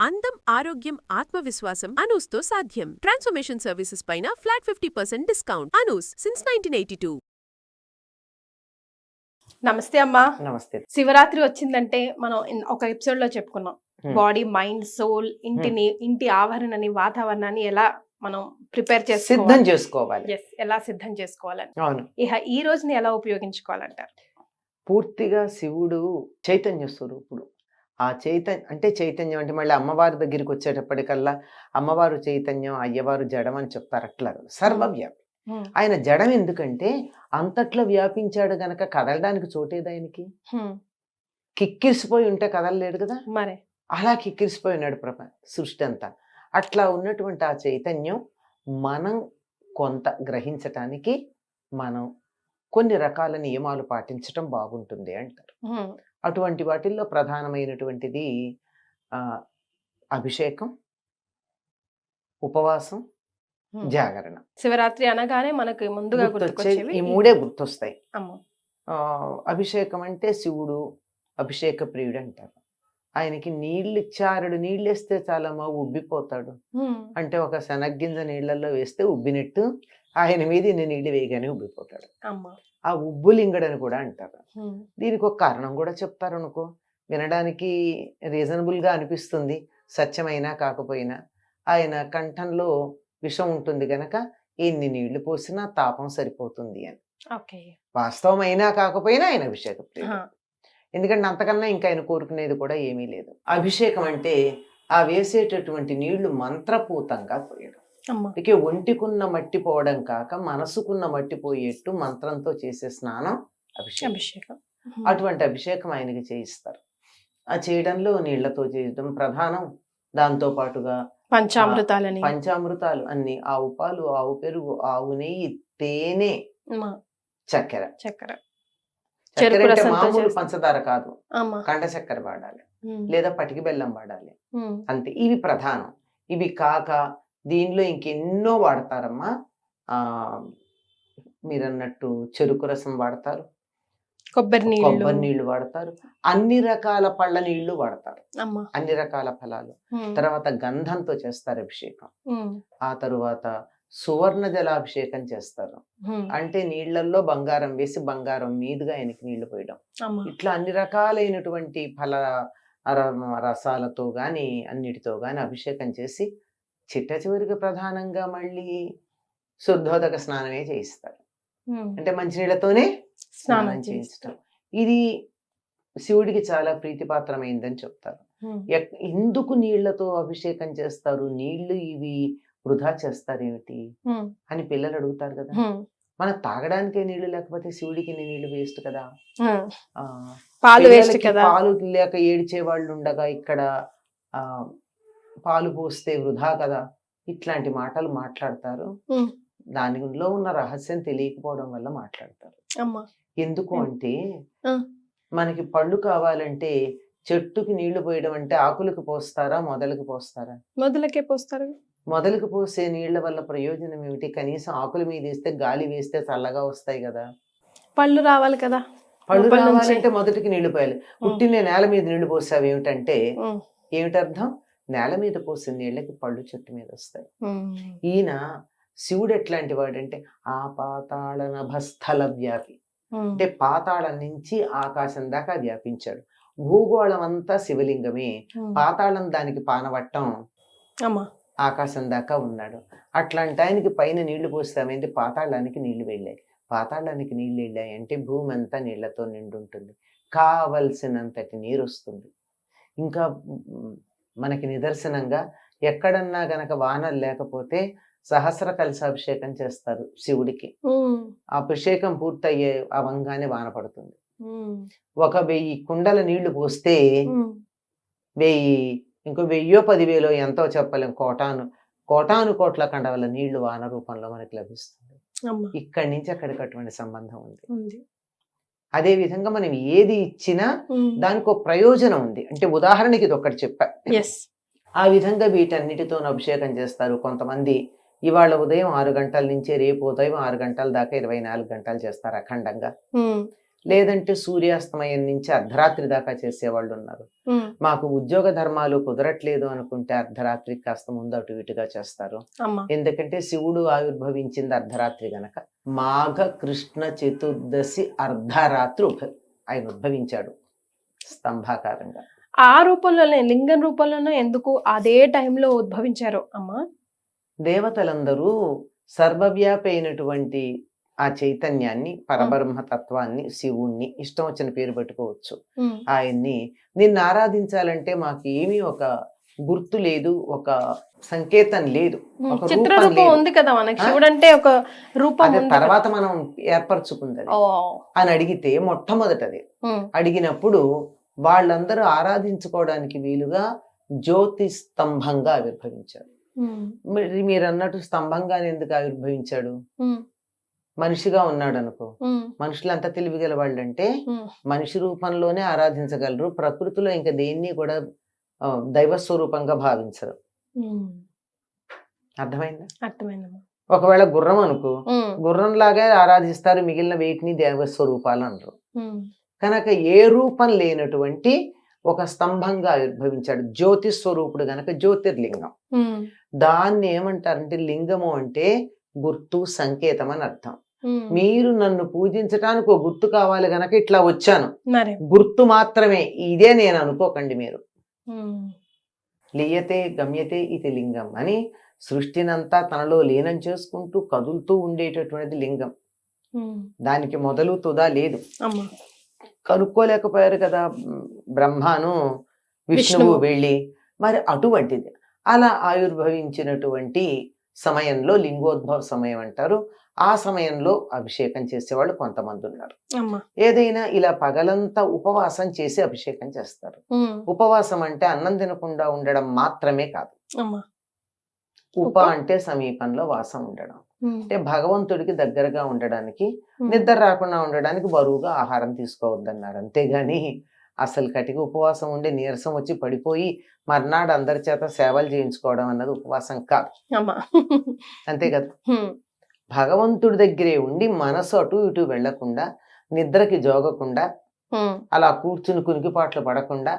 అందం ఆరోగ్యం ఆత్మవిశ్వాసం అనూస్తో సాధ్యం. ట్రాన్స్ఫర్మేషన్ సర్వీసెస్ పైన flat fifty percent discount. Anoos since nineteen eighty two నమస్తే అమ్మా. నమస్తే. శివరాత్రి వచ్చిందంటే మనం ఒక ఎపిసోడ్లో చెప్పుకున్నాం. బాడీ మైండ్ సోల్ ఇంటిని ఇంటి ఆవరణని వాతావరణాన్ని ఎలా మనం ప్రిపేర్ సిద్ధం చేసుకోవాలి? ఎలా సిద్ధం చేసుకోవాలని. అవును. ఇహ ఈ రోజుని ఎలా ఉపయోగించుకోవాలంటారు? పూర్తిగా శివుడు చైతన్య స్వరూపుడు. ఆ చైతన్య అంటే చైతన్యం అంటే మళ్ళీ అమ్మవారి దగ్గరికి వచ్చేటప్పటికల్లా అమ్మవారు చైతన్యం అయ్యవారు జడం అని చెప్తారు అట్లా. సర్వవ్యాపి. ఆయన జడం ఎందుకంటే అంతట్లో వ్యాపించాడు గనక కదలడానికి చోటేది ఆయనకి. కిక్కిరిసిపోయి ఉంటే కదలలేడు కదా మరే అలా కిక్కిరిసిపోయి ఉన్నాడు ప్రపంచ సృష్టి అంతా అట్లా ఉన్నటువంటి ఆ చైతన్యం మనం కొంత గ్రహించటానికి మనం కొన్ని రకాల నియమాలు పాటించటం బాగుంటుంది అంటారు. అటువంటి వాటిల్లో ప్రధానమైనటువంటిది ఆ, అభిషేకం ఉపవాసం. జాగరణ. శివరాత్రి అనగానే మనకి ముందుగా గుర్తొచ్చేవి ఈ మూడే గుర్తొస్తాయి. అభిషేకం అంటే శివుడు అభిషేక ప్రియుడు అంటారు ఆయనకి నీళ్ళు చారుడు నీళ్ళు వేస్తే చాలమ్మా ఉబ్బిపోతాడు. అంటే ఒక శనగ్గింజ నీళ్ళల్లో వేస్తే ఉబ్బినట్టు ఆయన మీద ఇన్ని నీళ్ళు వేయగానే ఉబ్బిపోతాడు. అమ్మ. ఆ ఉబ్బులింగడని కూడా అంటారు. దీనికి ఒక కారణం కూడా చెప్తారు అనుకో. వినడానికి రీజనబుల్గా అనిపిస్తుంది. సత్యమైనా కాకపోయినా. ఆయన కంఠంలో విషం ఉంటుంది గనక ఎన్ని నీళ్ళు పోసినా తాపం సరిపోతుంది అని. ఓకే. వాస్తవమైనా కాకపోయినా ఆయన అభిషేక. ఎందుకంటే అంతకన్నా ఇంకా ఆయన కోరుకునేది కూడా ఏమీ లేదు. అభిషేకం అంటే ఆ వేసేటటువంటి నీళ్ళు మంత్రపూతంగా పోయడం. ఇక ఒంటికున్న మట్టి పోవడం కాక మనసుకున్న మట్టి పోయేట్టు మంత్రంతో చేసే స్నానం అభిషేకం. అభిషేకం. అటువంటి అభిషేకం ఆయనకి చేయిస్తారు. ఆ చేయడంలో నీళ్ళతో చేయడం ప్రధానం. దాంతో పాటుగా పంచామృతాలని. పంచామృతాలు అన్ని ఆవు పాలు ఆవు పెరుగు ఆవు నెయ్యి తేనె చక్కెర. చక్కెర. చక్కెర అంటే మామూలు. పంచదార కాదు. కండ చక్కెర వాడాలి. లేదా పటికి బెల్లం వాడాలి. అంతే. ఇవి ప్రధానం. ఇవి కాక దీనిలో ఇంకెన్నో వాడతారమ్మా. ఆ మీరు అన్నట్టు చెరుకు రసం వాడతారు. కొబ్బరి నీళ్ళు. కొబ్బరి నీళ్ళు వాడతారు. అన్ని రకాల పళ్ళ నీళ్ళు వాడతారు. అన్ని రకాల ఫలాలు. తర్వాత గంధంతో చేస్తారు అభిషేకం. ఆ తరువాత సువర్ణ జలాభిషేకం చేస్తారు. అంటే నీళ్ళలో బంగారం వేసి బంగారం మీదుగా ఆయనకి నీళ్ళు పోయడం. ఇట్లా అన్ని రకాలైనటువంటి ఫల రసాలతో గాని అన్నిటితో గాని అభిషేకం చేసి చిట్ట చివరికి ప్రధానంగా మళ్ళీ శుద్ధోదక స్నానమే చేయిస్తారు. అంటే మంచినీళ్ళతోనే స్నానం స్నానం చేయిస్తారు. ఇది శివుడికి చాలా ప్రీతిపాత్రమైందని చెప్తారు. ఎందుకు నీళ్ళతో అభిషేకం చేస్తారు? నీళ్ళు ఇవి వృధా చేస్తారేమిటి. అని పిల్లలు అడుగుతారు కదా. మనం తాగడానికే నీళ్ళు లేకపోతే శివుడికి నీళ్ళు వేస్ట్ కదా. పాలు వేస్ట్ కదా. పాలు లేక ఏడిచే వాళ్ళు ఉండగా ఇక్కడ ఆ పాలు పోస్తే వృధా కదా ఇట్లాంటి మాటలు మాట్లాడతారు. దానిలో ఉన్న రహస్యం తెలియకపోవడం వల్ల మాట్లాడతారు. ఎందుకు. అంటే. మనకి పళ్ళు కావాలంటే చెట్టుకి నీళ్ళు పోయడం అంటే ఆకులకు పోస్తారా మొదలకు పోస్తారా? మొదలకే పోస్తారు. మొదలకు పోసే నీళ్ళ వల్ల ప్రయోజనం ఏమిటి? కనీసం ఆకుల మీద వేస్తే గాలి వేస్తే చల్లగా వస్తాయి కదా. పళ్ళు రావాలి కదా. పళ్ళు. రావాలంటే మొదటికి నీళ్ళు పోయాలి. పుట్టిన నేల మీద నీళ్ళు పోసావు ఏమిటంటే Hmm. నేల మీద పోసిన నీళ్ళకి పళ్ళు చెట్టు మీద వస్తాయి. ఈయన శివుడు ఎట్లాంటి వాడంటే ఆ పాతాళ నభస్థల వ్యాపి. అంటే పాతాళం నుంచి ఆకాశం దాకా వ్యాపించాడు. భూగోళం అంతా శివలింగమే. పాతాళం దానికి పానవట్టం ఆకాశం దాకా ఉన్నాడు. అట్లాంటి ఆయనకి పైన నీళ్ళు పోస్తామైంది పాతాళానికి నీళ్ళు వెళ్ళాయి. పాతాళానికి నీళ్ళు వెళ్ళాయి అంటే భూమి అంతా నీళ్ళతో నిండి ఉంటుంది కావలసినంతటి నీరు వస్తుంది ఇంకా మనకి నిదర్శనంగా ఎక్కడన్నా గనక వానలు లేకపోతే సహస్ర కలశాభిషేకం చేస్తారు శివుడికి. అభిషేకం పూర్తయ్యే అవంగానే వాన పడుతుంది. ఒక వెయ్యి కుండల నీళ్ళు పోస్తే. వెయ్యి ఇంకో వెయ్యో పదివేలో ఎంతో చెప్పలేం కోటాను కోటాను కోట్ల కండవల నీళ్ళు వాన రూపంలో మనకి లభిస్తుంది. ఇక్కడి నుంచి అక్కడికి అటువంటి సంబంధం ఉంది. అదే విధంగా మనం ఏది ఇచ్చినా. దానికి ఒక ప్రయోజనం ఉంది. అంటే ఉదాహరణకి ఇది ఒకటి చెప్పా. ఆ విధంగా వీటన్నిటితో అభిషేకం చేస్తారు కొంతమంది. ఇవాళ ఉదయం ఆరు గంటల నుంచి రేపు ఉదయం ఆరు గంటల దాకా ఇరవై నాలుగు గంటలు చేస్తారు అఖండంగా. లేదంటే సూర్యాస్తమయం నుంచి అర్ధరాత్రి దాకా చేసేవాళ్ళు ఉన్నారు. మాకు ఉద్యోగ ధర్మాలు కుదరట్లేదు అనుకుంటే అర్ధరాత్రి కాస్త ముందు అటు ఇటుగా చేస్తారు. ఎందుకంటే శివుడు ఆవిర్భవించింది అర్ధరాత్రి గనక. మాఘ కృష్ణ చతుర్దశి అర్ధరాత్రి ఆయన ఉద్భవించాడు స్తంభాకారంగా. ఆ రూపంలోనే లింగం రూపంలోనే ఎందుకు అదే టైంలో ఉద్భవించారు అమ్మా. దేవతలందరూ సర్వవ్యాపి అయినటువంటి ఆ చైతన్యాన్ని పరబ్రహ్మ తత్వాన్ని శివుణ్ణి ఇష్టం వచ్చిన పేరు పెట్టుకోవచ్చు. ఆయన్ని నిన్ను ఆరాధించాలంటే మాకు ఏమీ ఒక గుర్తు లేదు ఒక సంకేతం లేదు చిత్ర రూపం. ఉంది కదా మనకి? శివుడు అంటే ఒక రూపం. తర్వాత మనం ఏర్పరచుకుంది అని అడిగితే మొట్టమొదటది. అడిగినప్పుడు వాళ్ళందరూ ఆరాధించుకోవడానికి వీలుగా జ్యోతి స్తంభంగా ఆవిర్భవించాడు ఉమ్, మరి మీరు అన్నట్టు స్తంభంగానే ఎందుకు ఆవిర్భవించాడు? మనిషిగా ఉన్నాడు అనుకో మనుషులు ఎంత తెలివిగల వాళ్ళంటే ఉమ్, మనిషి రూపంలోనే ఆరాధించగలరు ప్రకృతిలో ఇంకా దేన్ని కూడా దైవ స్వరూపంగా భావించరు. అర్థమైందా? అర్థమైందమ్మా ఒకవేళ గుర్రం అనుకో గుర్రం లాగే ఆరాధిస్తారు మిగిలిన వేటిని దేవ స్వరూపాలు అనరు కనుక ఏ రూపం లేనటువంటి ఒక స్తంభంగా ఆవిర్భవించాడు జ్యోతి స్వరూపుడు గనక జ్యోతిర్లింగం. దాన్ని ఏమంటారంటే లింగము అంటే గుర్తు సంకేతం అని అర్థం. మీరు నన్ను పూజించడానికి ఒక గుర్తు కావాలి గనక ఇట్లా వచ్చాను. గుర్తు మాత్రమే. ఇదే నేను అనుకోకండి మీరు. లీయతే గమ్యతే ఇది లింగం అని సృష్టినంతా తనలో లీనం చేసుకుంటూ కదులుతూ ఉండేటటువంటిది లింగం. దానికి మొదలు తుదా లేదు. కనుక్కోలేకపోయారు కదా బ్రహ్మను విష్ణువు విష్ణువు. వెళ్ళి. మరి అటువంటిది. అలా ఆవిర్భవించినటువంటి సమయంలో లింగోద్భవ సమయం అంటారు. ఆ సమయంలో అభిషేకం చేసేవాళ్ళు కొంతమంది ఉన్నారు ఏదైనా ఇలా పగలంతా ఉపవాసం చేసి అభిషేకం చేస్తారు. ఉపవాసం అంటే అన్నం తినకుండా ఉండడం మాత్రమే కాదు. ఉప? అంటే సమీపంలో వాసం ఉండడం. అంటే భగవంతుడికి దగ్గరగా ఉండడానికి. నిద్ర రాకుండా ఉండడానికి బరువుగా ఆహారం తీసుకోవద్దన్నారు. అంతేగాని అసలు కటికి ఉపవాసం ఉండి నీరసం వచ్చి పడిపోయి మర్నాడు అందరి చేత సేవలు చేయించుకోవడం అన్నది ఉపవాసం కాదు. అంతే కదా? భగవంతుడి దగ్గరే ఉండి మనసు అటు ఇటు వెళ్ళకుండా నిద్రకి జోగకుండా అలా కూర్చుని కునికిపాట్లు పడకుండా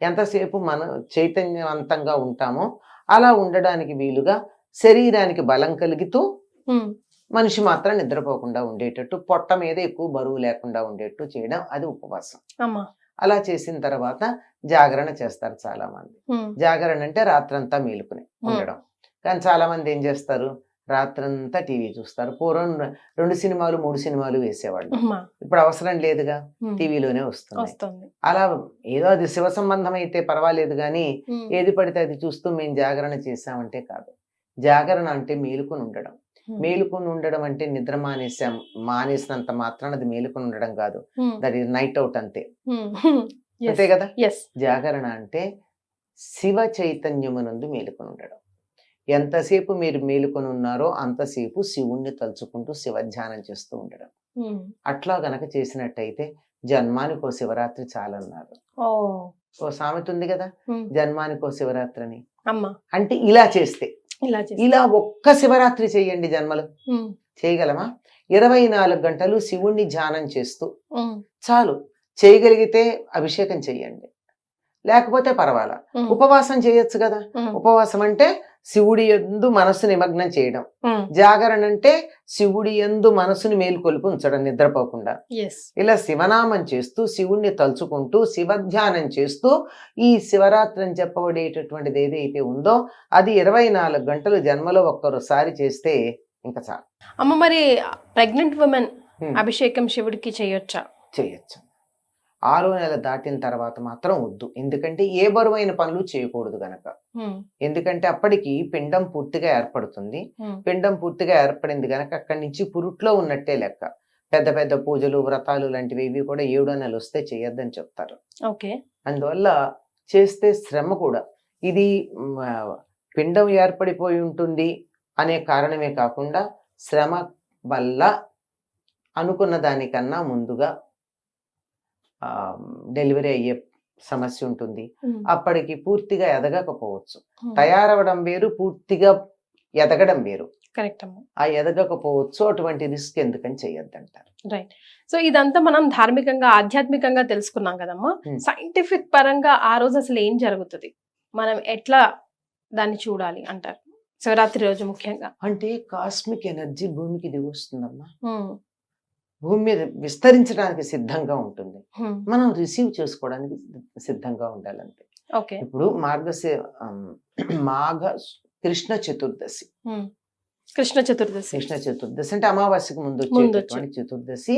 ఎంతసేపు మన చైతన్యవంతంగా ఉంటామో అలా ఉండడానికి వీలుగా శరీరానికి బలం కలుగుతూ మనిషి మాత్రం నిద్రపోకుండా ఉండేటట్టు పొట్ట మీద ఎక్కువ బరువు లేకుండా ఉండేట్టు చేయడం అది ఉపవాసం. అలా చేసిన తర్వాత జాగరణ చేస్తారు చాలా మంది జాగరణ అంటే రాత్రంతా మేలుకుని ఉండడం. కానీ చాలా మంది ఏం చేస్తారు? రాత్రంతా టీవీ చూస్తారు. పూర్వం రెండు సినిమాలు మూడు సినిమాలు వేసేవాళ్ళు. ఇప్పుడు అవసరం లేదుగా. టీవీలోనే వస్తుంది. అలా ఏదో అది శివ సంబంధం అయితే పర్వాలేదు కానీ ఏది పడితే అది చూస్తూ మేము జాగరణ చేసామంటే కాదు. జాగరణ అంటే మేలుకొని ఉండడం. మేలుకొని ఉండడం అంటే నిద్ర మానేసాం మానేసినంత మాత్రాన అది మేలుకొని ఉండడం కాదు. దట్ ఈస్ నైట్ అవుట్ అంతే. అంతే కదా? జాగరణ అంటే శివ చైతన్యమునందు మేలుకొని ఉండడం. ఎంతసేపు మీరు మేలుకొని ఉన్నారో అంతసేపు శివుణ్ణి తలుచుకుంటూ శివ ధ్యానం చేస్తూ ఉండడం. అట్లా గనక చేసినట్టయితే జన్మానికో శివరాత్రి చాలన్నారు. ఓ. ఓ సామెత ఉంది కదా? జన్మానికో శివరాత్రి అని అమ్మా. అంటే ఇలా చేస్తే. ఇలా ఒక్క శివరాత్రి చేయండి జన్మలు. చేయగలమా? ఇరవై నాలుగు గంటలు శివుణ్ణి ధ్యానం చేస్తూ చాలు. చేయగలిగితే అభిషేకం చెయ్యండి లేకపోతే పర్వాలా. ఉపవాసం చేయొచ్చు కదా. ఉపవాసం అంటే శివుడి ఎందు మనస్సు నిమగ్నం చేయడం. జాగరణ అంటే శివుడి ఎందు మనసుని మేల్కొల్పి ఉంచడం నిద్రపోకుండా. ఇలా శివనామం చేస్తూ శివుణ్ణి తలుచుకుంటూ శివధ్యానం చేస్తూ ఈ శివరాత్రి అని చెప్పబడేటటువంటిది ఏదైతే ఉందో అది ఇరవై నాలుగు గంటలు జన్మలో ఒక్కరోసారి చేస్తే ఇంకా చాలు. అమ్మ మరి ప్రెగ్నెంట్ ఉమెన్. అభిషేకం శివుడికి చేయొచ్చా? చేయొచ్చు. ఆరో నెల దాటిన తర్వాత మాత్రం వద్దు. ఎందుకంటే ఏ బరువైన పనులు చేయకూడదు గనక. ఎందుకంటే అప్పటికి పిండం పూర్తిగా ఏర్పడుతుంది. పిండం పూర్తిగా ఏర్పడింది గనక అక్కడి నుంచి పురుట్లో ఉన్నట్టే లెక్క. పెద్ద పెద్ద పూజలు వ్రతాలు లాంటివి ఇవి కూడా ఏడో నెల వస్తే చేయొద్దని చెప్తారు. ఓకే. అందువల్ల చేస్తే శ్రమ కూడా. ఇది పిండం ఏర్పడిపోయి ఉంటుంది అనే కారణమే కాకుండా శ్రమ వల్ల అనుకున్న దానికన్నా ముందుగా డెలివరీ అయ్యే సమస్య ఉంటుంది. అప్పటికి పూర్తిగా ఎదగకపోవచ్చు. తయారవడం వేరు పూర్తిగా ఎదగడం వేరు. కరెక్ట్ అమ్మా ఆ ఎదగకపోవచ్చు అటువంటి రిస్క్ ఎందుకని చేయొద్దంటారు రైట్. సో ఇదంతా మనం ధార్మికంగా ఆధ్యాత్మికంగా తెలుసుకున్నాం కదమ్మా. సైంటిఫిక్ పరంగా ఆ రోజు అసలు ఏం జరుగుతుంది? మనం ఎట్లా దాన్ని చూడాలి అంటారు? శివరాత్రి రోజు ముఖ్యంగా. అంటే కాస్మిక్ ఎనర్జీ భూమికి దిగి వస్తుందమ్మా Hmm. భూమి మీద విస్తరించడానికి సిద్ధంగా ఉంటుంది. మనం రిసీవ్ చేసుకోవడానికి సిద్ధంగా ఉండాలంతే ఓకే ఇప్పుడు మార్గశి మాఘ కృష్ణ చతుర్దశి. కృష్ణ చతుర్దశి కృష్ణ చతుర్దశి అంటే అమావాస్యకు ముందు వచ్చేటటువంటి చతుర్దశి.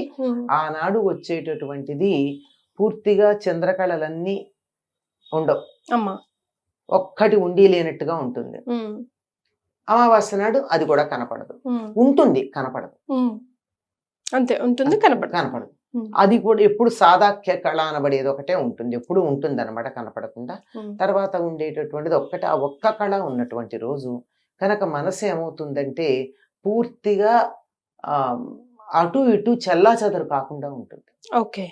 ఆనాడు వచ్చేటటువంటిది పూర్తిగా చంద్రకళలన్నీ ఉండవు అమ్మా ఒక్కటి ఉండి లేనట్టుగా ఉంటుంది. అమావాస్య నాడు అది కూడా కనపడదు. ఉంటుంది కనపడదు. అంతే ఉంటుంది కనపడదు కనపడదు. అది కూడా ఎప్పుడు సాదాఖ్య కళ అనబడేది ఒకటే ఉంటుంది ఎప్పుడు ఉంటుంది అనమాట కనపడకుండా. తర్వాత ఉండేటటువంటిది ఒక్కటే ఆ ఒక్క కళ ఉన్నటువంటి రోజు కనుక మనసు ఏమవుతుందంటే పూర్తిగా అటు ఇటు చెల్లా చెదరు కాకుండా ఉంటుంది. ఓకే.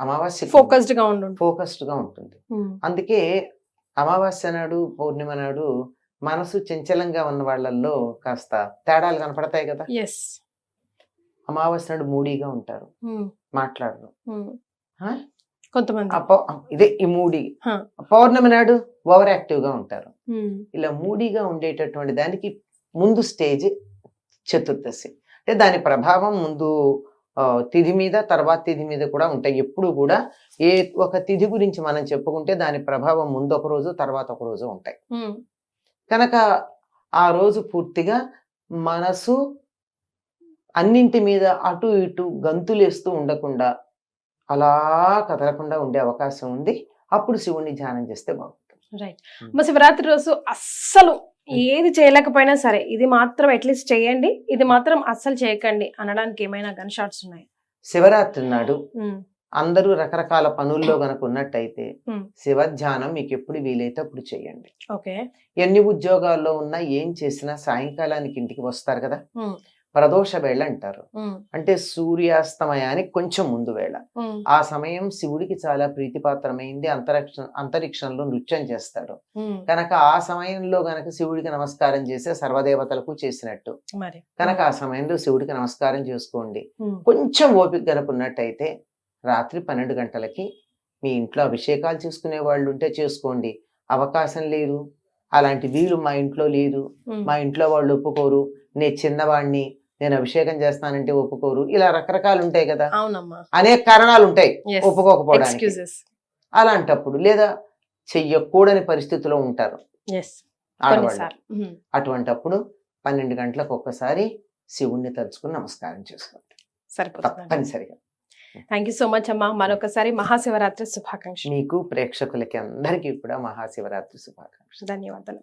అమావాస్య ఫోకస్డ్గా ఉండు ఫోకస్డ్గా ఉంటుంది అందుకే అమావాస్య నాడు పౌర్ణిమ నాడు మనసు చంచలంగా ఉన్న వాళ్ళల్లో కాస్త తేడాలు కనపడతాయి కదా? ఎస్ అమావాస్య నాడు మూడీగా ఉంటారు. మాట్లాడరు? కొంతమంది. ఇదే ఈ మూడి. పౌర్ణమి నాడు ఓవర్ యాక్టివ్గా ఉంటారు. ఇలా మూడీగా ఉండేటటువంటి దానికి ముందు స్టేజ్ చతుర్దశి. అంటే దాని ప్రభావం ముందు తిథి మీద తర్వాత తిథి మీద కూడా ఉంటాయి. ఎప్పుడు కూడా ఏ ఒక తిథి గురించి మనం చెప్పుకుంటే దాని ప్రభావం ముందు ఒక రోజు తర్వాత ఒక రోజు ఉంటాయి. కనుక ఆ రోజు పూర్తిగా మనసు అన్నింటి మీద అటు ఇటు గంతులేస్తూ ఉండకుండా అలా కదలకుండా ఉండే అవకాశం ఉంది అప్పుడు శివుణ్ణి ధ్యానం చేస్తే బాగుంటుంది రైట్. మా శివరాత్రి రోజు అస్సలు ఏది చేయలేకపోయినా సరే ఇది మాత్రం అట్లీస్ట్ చేయండి ఇది మాత్రం అస్సలు చేయకండి అనడానికి ఏమైనా గన్ షాట్స్ ఉన్నాయి శివరాత్రి నాడు. అందరూ రకరకాల పనుల్లో గనక ఉన్నట్టయితే. శివ ధ్యానం మీకు ఎప్పుడు వీలైతే అప్పుడు చేయండి ఓకే ఎన్ని ఉద్యోగాల్లో ఉన్నా ఏం చేసినా సాయంకాలానికి ఇంటికి వస్తారు కదా. ప్రదోష వేళ అంటారు. అంటే సూర్యాస్తమయానికి కొంచెం ముందు వేళ. ఆ సమయం శివుడికి చాలా ప్రీతిపాత్రమైంది. అంతరిక్ష అంతరిక్షంలో నృత్యం చేస్తాడు. కనుక ఆ సమయంలో గనక శివుడికి నమస్కారం చేస్తే సర్వదేవతలకు చేసినట్టు. కనుక ఆ సమయంలో శివుడికి నమస్కారం చేసుకోండి. కొంచెం ఓపిక గనక ఉన్నట్టయితే రాత్రి పన్నెండు గంటలకి మీ ఇంట్లో అభిషేకాలు చేసుకునే వాళ్ళు ఉంటే చేసుకోండి. అవకాశం లేదు. అలాంటి వీలు మా ఇంట్లో లేదు. మా ఇంట్లో వాళ్ళు ఒప్పుకోరు. నేను చిన్నవాడిని నేను అభిషేకం చేస్తానంటే ఒప్పుకోరు. ఇలా రకరకాలు ఉంటాయి కదా అనేక కారణాలు ఉంటాయి. ఒప్పుకోకపోవడానికి. అలాంటప్పుడు లేదా చెయ్యకూడని పరిస్థితిలో ఉంటారు. ఆడవాళ్ళు. అటువంటప్పుడు పన్నెండు గంటలకు ఒక్కసారి శివుణ్ణి తలుచుకుని నమస్కారం చేసుకోండి తప్పనిసరిగా. థ్యాంక్ యూ సో మచ్ అమ్మా. మరొకసారి మహాశివరాత్రి శుభాకాంక్షలు. మీకు ప్రేక్షకులకి అందరికీ కూడా మహాశివరాత్రి శుభాకాంక్షలు. ధన్యవాదాలు.